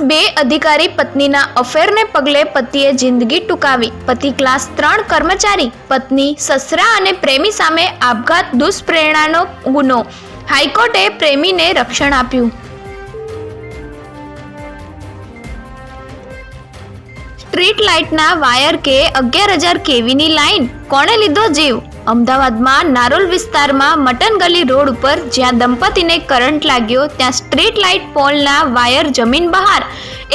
બે અધિકારી પત્નીના અફેરને પગલે પતિએ જિંદગી ટૂંકાવી. પતિ ક્લાસ ત્રણ કર્મચારી, પત્ની, સસરા અને પ્રેમી સામે આપઘાત, દુષ્પ્રેરણાનો ગુનો. હાઈકોર્ટે પ્રેમીને રક્ષણ આપ્યું. સ્ટ્રીટ લાઇટના વાયર કે અગિયાર હજાર કેવીની લાઇન? કોણે લીધો જીવ? અમદાવાદમાં નારોલ વિસ્તારમાં મટન ગલી રોડ ઉપર જ્યાં દંપતીને કરંટ લાગ્યો, ત્યાં સ્ટ્રીટ લાઇટ પોલના વાયર જમીન બહાર.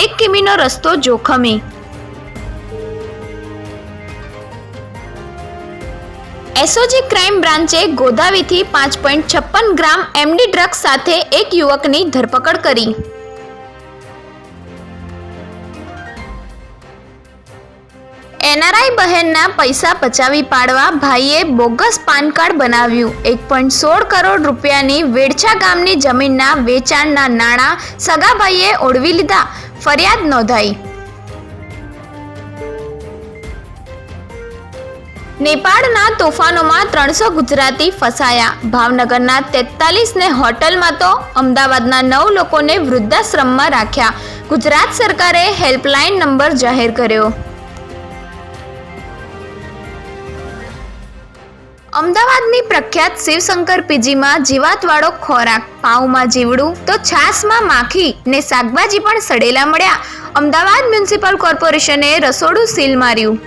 એક કિમીનો રસ્તો જોખમી. એસઓજી ક્રાઇમ બ્રાન્ચે ગોદાવીથી પાંચ પોઈન્ટ છપ્પન ગ્રામ એમડી ડ્રગ્સ સાથે એક યુવકની ધરપકડ કરી. એનઆરઆઈ બહેનના પૈસા પચાવી પાડવા ભાઈએ બોગસ પાન કાર્ડ બનાવ્યું. એક પોઈન્ટ સોળ કરોડ રૂપિયાની વેડછા ગામની જમીનના વેચાણના નાણાં સગાભાઈએ ઓળવી લીધા. ફરિયાદ નોંધાઈ. નેપાળના તોફાનોમાં ત્રણસો ગુજરાતી ફસાયા. ભાવનગરના તેતાલીસને હોટલમાં તો અમદાવાદના નવ લોકોને વૃદ્ધાશ્રમમાં રાખ્યા. ગુજરાત સરકારે હેલ્પલાઇન નંબર જાહેર કર્યો. અમદાવાદની પ્રખ્યાત શિવશંકર પીજીમાં જીવાતવાળો ખોરાક, પાઉમાં જીવડું, તો છાશમાં માખી ને શાકભાજી પણ સડેલા મળ્યા. અમદાવાદ મ્યુનિસિપલ કોર્પોરેશને રસોડું સીલ માર્યું.